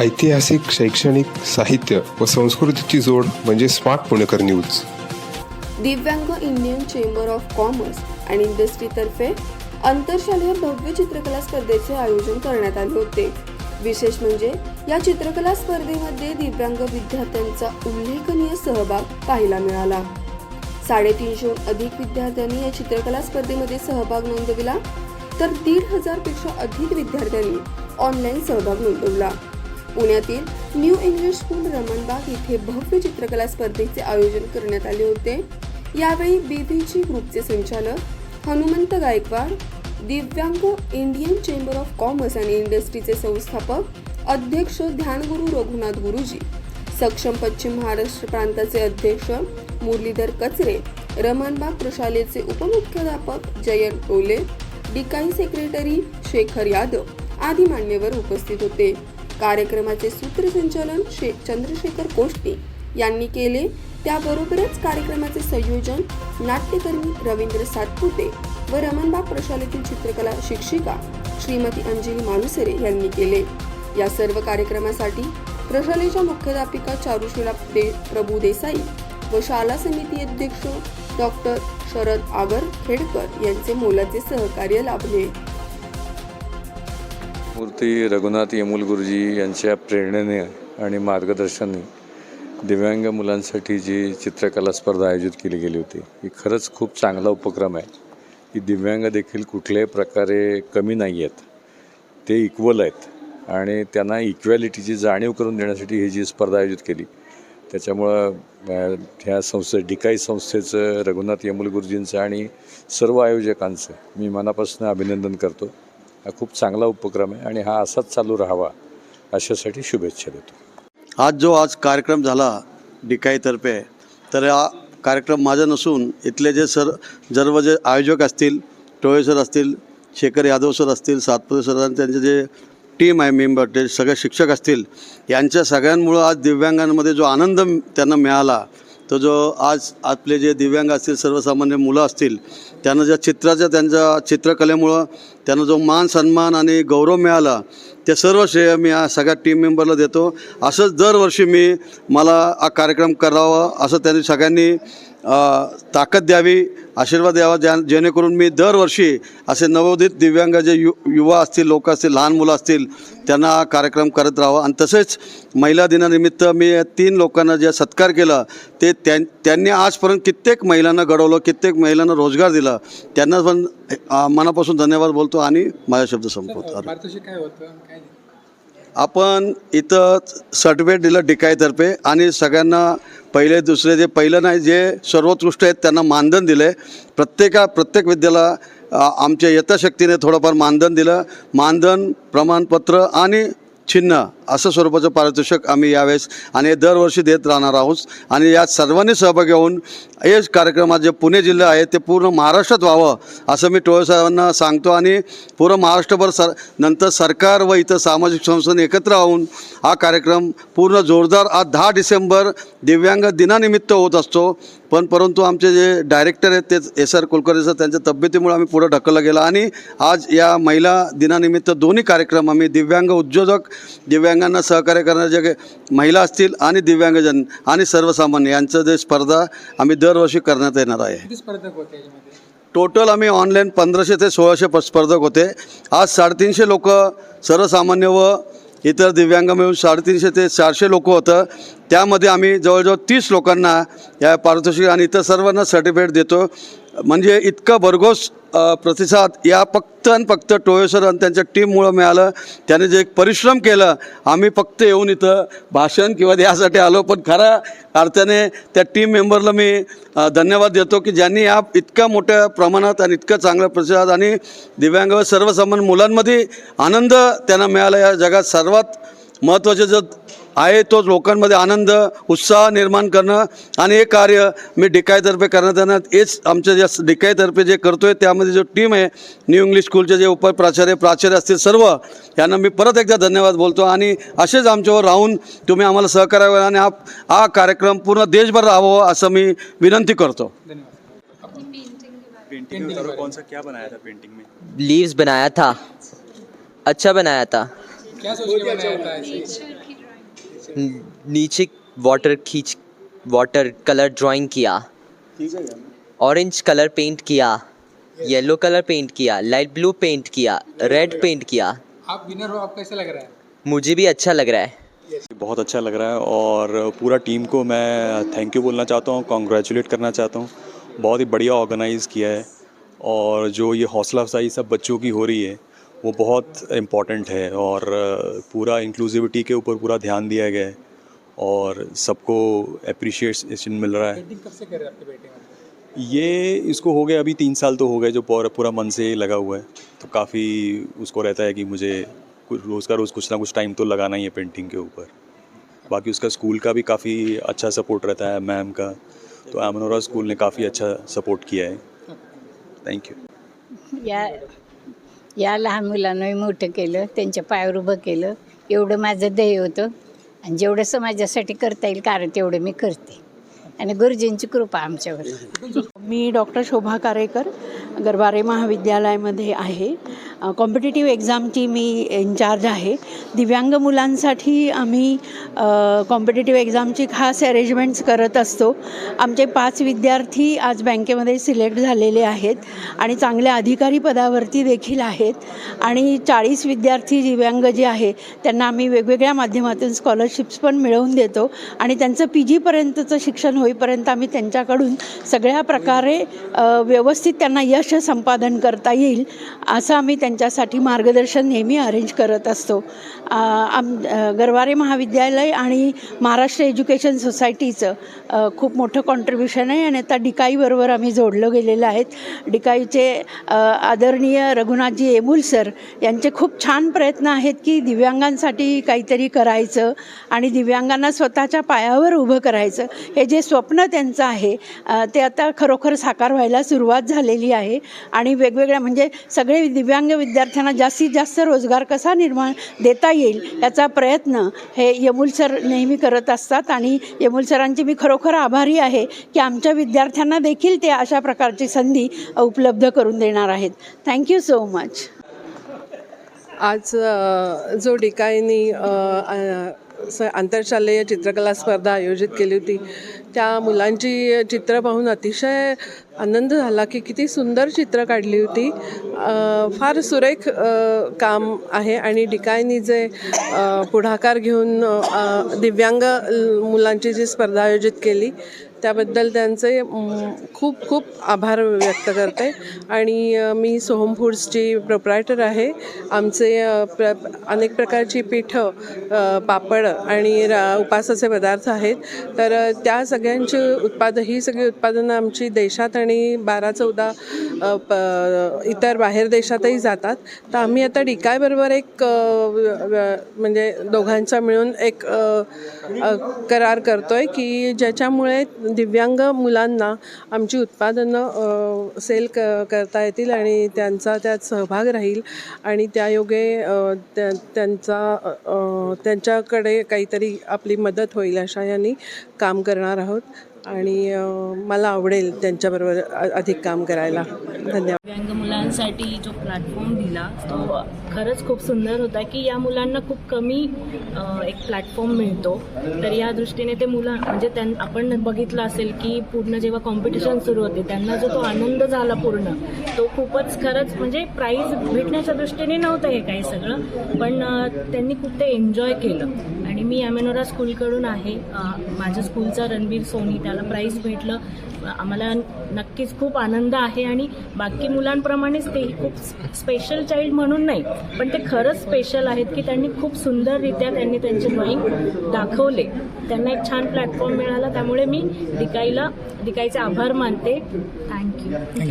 ऐतिहासिक शैक्षणिक साहित्य व संस्कृतीची जोड म्हणजे स्मार्ट पुणेकर न्यूज. दिव्यांग इंडियन चेंबर ऑफ कॉमर्स आणि इंडस्ट्रीतर्फे आंतरशालेय भव्य चित्रकला स्पर्धेचे आयोजन करण्यात आले होते. विशेष म्हणजे या चित्रकला स्पर्धेमध्ये दिव्यांग विद्यार्थ्यांचा उल्लेखनीय सहभाग पाहायला मिळाला. साडेतीनशेहून अधिक विद्यार्थ्यांनी या चित्रकला स्पर्धेमध्ये सहभाग नोंदविला तर दीड हजारपेक्षा अधिक विद्यार्थ्यांनी ऑनलाईन सहभाग नोंदवला. पुण्यातील न्यू इंग्लिश स्कूल रमणबाग इथे भव्य चित्रकला स्पर्धेचे आयोजन करण्यात आले होते. यावेळी बीबीजी ग्रुपचे संचालक हनुमंत गायकवाड दिव्यांग इंडियन चेंबर ऑफ कॉमर्स आणि इंडस्ट्रीचे संस्थापक अध्यक्ष ध्यानगुरू रघुनाथ गुरुजी सक्षम पश्चिम महाराष्ट्र प्रांताचे अध्यक्ष मुरलीधर कचरे रमणबाग प्रशालेचे उपमुख्याध्यापक जयंत टोले डिकाई सेक्रेटरी शेखर यादव आदी मान्यवर उपस्थित होते. कार्यक्रमाचे सूत्रसंचालन शे चंद्रशेखर कोष्टे यांनी केले. त्याबरोबरच कार्यक्रमाचे संयोजन नाट्यकर्मी रवींद्र सातपुते व रमणबाग प्रशालेतील चित्रकला शिक्षिका श्रीमती अंजली मालुसरे यांनी केले. या सर्व कार्यक्रमासाठी प्रशालेच्या मुख्याध्यापिका चारुशिला दे प्रभू देसाई व शाला समिती अध्यक्ष डॉक्टर शरद आगर खेडकर यांचे मोलाचे सहकार्य लाभले. मूर्ती रघुनाथ यमुल गुरुजी यांच्या प्रेरणेने आणि मार्गदर्शनाने दिव्यांग मुलांसाठी जी चित्रकला स्पर्धा आयोजित केली गेली होती ही खरंच खूप चांगला उपक्रम आहे. की दिव्यांग देखील कुठल्याही प्रकारे कमी नाही आहेत. ते इक्वल आहेत आणि त्यांना इक्वॅलिटीची जाणीव करून देण्यासाठी ही जी स्पर्धा आयोजित केली त्याच्यामुळं ह्या संस्थे डिकाई संस्थेचं रघुनाथ यमुल गुरुजींचं आणि सर्व आयोजकांचं मी मनापासून अभिनंदन करतो. हा खूप चांगला उपक्रम आहे आणि हा असाच चालू राहावा अशासाठी शुभेच्छा देतो. आज जो आज कार्यक्रम झाला डिकाईतर्फे तर हा कार्यक्रम माझा नसून इथले जे सर सर्व जे आयोजक असतील टोळे सर असतील शेखर यादव सर असतील सातपुते सर त्यांचे जे टीम आहे मेंबर ते सगळे शिक्षक असतील यांच्या सगळ्यांमुळं आज दिव्यांगांमध्ये जो आनंद त्यांना मिळाला तो जो आज आपले जे दिव्यांग असतील सर्वसामान्य मुलं असतील त्यांना ज्या चित्राच्या त्यांच्या चित्रकलेमुळं त्यांना जो मान सन्मान आणि गौरव मिळाला ते सर्व श्रेय मी या सगळ्या टीम मेंबरला देतो. असंच दरवर्षी मी मला हा कार्यक्रम करावा असं त्यांनी सगळ्यांनी ताकद द्यावी आशीर्वाद द्यावा ज्या जेणेकरून मी दरवर्षी असे नवोदित दिव्यांग जे यु युवा असतील लोक असतील लहान मुलं असतील त्यांना हा कार्यक्रम करत राहावा. आणि तसेच महिला दिनानिमित्त मी तीन लोकांना जे सत्कार केला ते त्यां त्यांनी आजपर्यंत कित्येक महिलांना घडवलं कित्येक महिलांना रोजगार दिला. त्यांना पण मनापासून धन्यवाद बोलतो आणि माझा शब्द संपवतो. काय होतं? आपण इथं सर्टिफिकेट दिलं डिकाईतर्फे आणि सगळ्यांना पहिले दुसरे जे पहिलं नाही जे सर्वोत्कृष्ट आहेत त्यांना मानधन दिले. प्रत्येका प्रत्येक विद्याला आमच्या यथाशक्तीने थोडंफार मानधन दिलं. मानधन प्रमाणपत्र आणि चिन्ह. असं स्वरूपाचं पारितोषिक आम्ही यावेळेस आणि दरवर्षी देत राहणार आहोत. आणि यात सर्वांनी सहभागी होऊन हे कार्यक्रमात जे पुणे जिल्हा आहे ते पूर्ण महाराष्ट्रात व्हावं असं मी टोळे साहेबांना सांगतो. आणि पूर्ण महाराष्ट्रभर सर नंतर सरकार व इतर सामाजिक संस्थांनी एकत्र राहून हा कार्यक्रम पूर्ण जोरदार आज दहा डिसेंबर दिव्यांग दिनानिमित्त होत असतो. पण परंतु आमचे जे डायरेक्टर आहेत तेच एस आर कुलकर्णी सर त्यांच्या तब्येतीमुळे आम्ही पुढं ढकललं गेलं. आणि आज या महिला दिनानिमित्त दोन्ही कार्यक्रम आम्ही दिव्यांग उद्योजक दिव्यांग दिव्यांगांना सहकार्य करणारे जे महिला असतील आणि दिव्यांगजन आणि सर्वसामान्य यांचं जे स्पर्धा आम्ही दरवर्षी करण्यात येणार आहे. स्पर्धक होते टोटल आम्ही ऑनलाईन पंधराशे ते सोळाशे स्पर्धक होते. आज साडेतीनशे लोक सर्वसामान्य व इतर दिव्यांग मिळून साडेतीनशे ते चारशे लोक होतं. त्यामध्ये आम्ही जवळजवळ तीस लोकांना या पारितोषिक आणि इतर सर्वांना सर्टिफिकेट देतो. म्हणजे इतकं भरघोस प्रतिसाद या फक्त आणि फक्त टोळेसर आणि त्यांच्या टीममुळं मिळालं. त्याने जे एक परिश्रम केलं आम्ही फक्त येऊन इथं भाषण किंवा यासाठी आलो. पण खऱ्या अर्थाने त्या टीम मेंबरला मी धन्यवाद देतो की ज्यांनी या इतक्या मोठ्या प्रमाणात आणि इतकं चांगलं प्रतिसाद आणि दिव्यांग सर्वसामान्य मुलांमध्ये आनंद त्यांना मिळाला. या जगात सर्वात महत्त्वाचे जर आहे तो लोकांमध्ये आनंद उत्साह निर्माण करणं आणि हे कार्य मी डिकायतर्फे करण्यात येणार. हेच आमच्या ज्या डिकायतर्फे जे करतो आहे त्यामध्ये जो टीम आहे न्यू इंग्लिश स्कूलचे जे उपप्राचार्य प्राचार्य असतील सर्व यांना मी परत एकदा धन्यवाद बोलतो. आणि असेच आमच्यावर राहून तुम्ही आम्हाला सहकार्य करा आणि हा हा कार्यक्रम पूर्ण देशभर राहावं असं मी विनंती करतो. धन्यवाद पेंटिंग में बताओ कौन सा क्या बनाया था पेंटिंग में? लीव्स बनाया था। अच्छा बनाया था। क्या सोच के बनाया था ऐसे नीचे वाटर खींच वाटर कलर ड्राइंग किया। ऑरेंज कलर पेंट किया। येलो कलर पेंट किया। लाइट ब्लू पेंट किया। रेड पेंट किया। आप विनर हो आप कैसे लग रहा है? मुझे भी अच्छा लग रहा है। बहुत अच्छा लग रहा है और पूरा टीम को मैं थैंक यू बोलना चाहता हूँ कॉन्ग्रेचुलेट करना चाहता हूँ। बहुत ही बढ़िया ऑर्गेनाइज़ किया है और जो ये हौसला अफजाई सब बच्चों की हो रही है वो बहुत इंपॉर्टेंट है और पूरा इंक्लूसिविटी के ऊपर पूरा ध्यान दिया गया है और सबको अप्रिशिएशन मिल रहा है। कब से कर रहे हैं आपके बेटे ये इसको हो गए अभी तीन साल तो हो गए जो पूरा पूरा मन से लगा हुआ है। तो काफ़ी उसको रहता है कि मुझे कुछ रोज़ का रोज़ कुछ ना कुछ टाइम तो लगाना ही है पेंटिंग के ऊपर। बाकी उसका स्कूल का भी काफ़ी अच्छा सपोर्ट रहता है मैम का। तो एमनोरा स्कूल ने काफ़ी अच्छा सपोर्ट किया है। थैंक यू या लहान मुलांना मोठं केलं त्यांच्या पायावर उभं केलं. एवढं माझं ध्येय होतं. आणि जेवढं समाजासाठी करता येईल कारण तेवढं मी करते. आणि गुरुजींची कृपा आमच्यावर. मी डॉक्टर शोभा कारेकर गरबारे महाविद्यालयामध्ये आहे. कॉम्पिटेटिव्ह एक्झामची मी इन्चार्ज आहे. दिव्यांग मुलांसाठी आम्ही कॉम्पिटेटिव्ह एक्झामची खास अरेंजमेंट्स करत असतो. आमचे पाच विद्यार्थी आज बँकेमध्ये सिलेक्ट झालेले आहेत आणि चांगल्या अधिकारी पदावरती देखील आहेत. आणि चाळीस विद्यार्थी दिव्यांग जे आहे त्यांना आम्ही वेगवेगळ्या माध्यमातून स्कॉलरशिप्स पण मिळवून देतो. आणि त्यांचं पी जीपर्यंतचं शिक्षण होईपर्यंत आम्ही त्यांच्याकडून सगळ्या प्रकारे व्यवस्थित त्यांना यश संपादन करता येईल असं आम्ही त्यांच्यासाठी मार्गदर्शन नेहमी अरेंज करत असतो. आम गरवारे महाविद्यालय आणि महाराष्ट्र एज्युकेशन सोसायटीचं खूप मोठं कॉन्ट्रीब्युशन आहे आणि आता डिकाईबरोबर आम्ही जोडलं गेलेलं आहेत. डिकाईचे आदरणीय रघुनाथजी एमुल सर यांचे खूप छान प्रयत्न आहेत की दिव्यांगांसाठी काहीतरी करायचं आणि दिव्यांगांना स्वतःच्या पायावर उभं करायचं. हे जे स्वप्न त्यांचं आहे ते आता खरोखर साकार व्हायला सुरुवात झालेली आहे. आणि वेगवेगळ्या म्हणजे सगळे दिव्यांग विद्यार्थ्यांना जास्तीत जास्त रोजगार कसा निर्माण देता येईल याचा प्रयत्न हे यमुल सर नेहमी करत असतात. आणि यमुल सरांची मी खरोखर आभारी आहे की आमच्या विद्यार्थ्यांना देखील ते अशा प्रकारची संधी उपलब्ध करून देणार आहेत. थँक्यू सो मच आज जो डिकाईनी स- आंतरशालेय चित्रकला स्पर्धा आयोजित केली होती. त्या मुलांची चित्र पाहून अतिशय आनंद झाला की किती सुंदर चित्र काढली होती. फार सुरेख काम आहे आणि डिकायनी जे पुढाकार घेऊन दिव्यांग मुलांची जी स्पर्धा आयोजित केली त्याबद्दल त्यांचे खूप खूप आभार व्यक्त करते. आणि मी सोहम फूड्सची प्रोप्रायटर आहे. आमचे प्र अनेक प्रकारची पिठं पापड आणि रा उपासाचे पदार्थ आहेत. तर त्या सगळ्यांची उत्पाद ही सगळी उत्पादनं आमची देशात आणि बारा चौदा प इतर बाहेर देशातही जातात. तर आम्ही आता डिकायबरोबर एक म्हणजे दोघांचा मिळून एक करार करतो आहे की ज्याच्यामुळे दिव्यांग मुलांना आमची उत्पादनं सेल क करता येतील आणि त्यांचा त्यात सहभाग राहील. आणि त्यायोगे त्या त्यांचा त्यांच्याकडे काहीतरी आपली मदत होईल अशा यांनी काम करणार आहोत. आणि मला आवडेल त्यांच्याबरोबर अधिक काम करायला. धन्यवाद. दिव्यांग मुलांसाठी जो प्लॅटफॉर्म दिला तो खरंच खूप सुंदर होता की या मुलांना खूप कमी एक प्लॅटफॉर्म मिळतो. तर या दृष्टीने ते मुलं म्हणजे त्यां आपण बघितलं असेल की पूर्ण जेव्हा कॉम्पिटिशन सुरू होते त्यांना जो तो आनंद झाला पूर्ण तो खूपच खरंच म्हणजे प्राईज भेटण्याच्या दृष्टीने नव्हतं हे काही सगळं. पण त्यांनी खूप ते एन्जॉय केलं. आणि मी ॲमेनोरा स्कूलकडून आहे. माझ्या स्कूलचा रणबीर सोनी त्याला प्राईज भेटलं. आम्हाला नक्कीच खूप आनंद आहे आणि बाकी मुलांप्रमाणेच तेही खूप स्पेशल चाइल्ड म्हणून नाही पण ते खरंच स्पेशल आहेत की त्यांनी खूप सुंदररित्या त्यांनी त्यांचे ड्रॉईंग दाखवले. त्यांना एक छान प्लॅटफॉर्म मिळाला त्यामुळे मी दिकाईला दिकाईचे आभार मानते. थँक्यू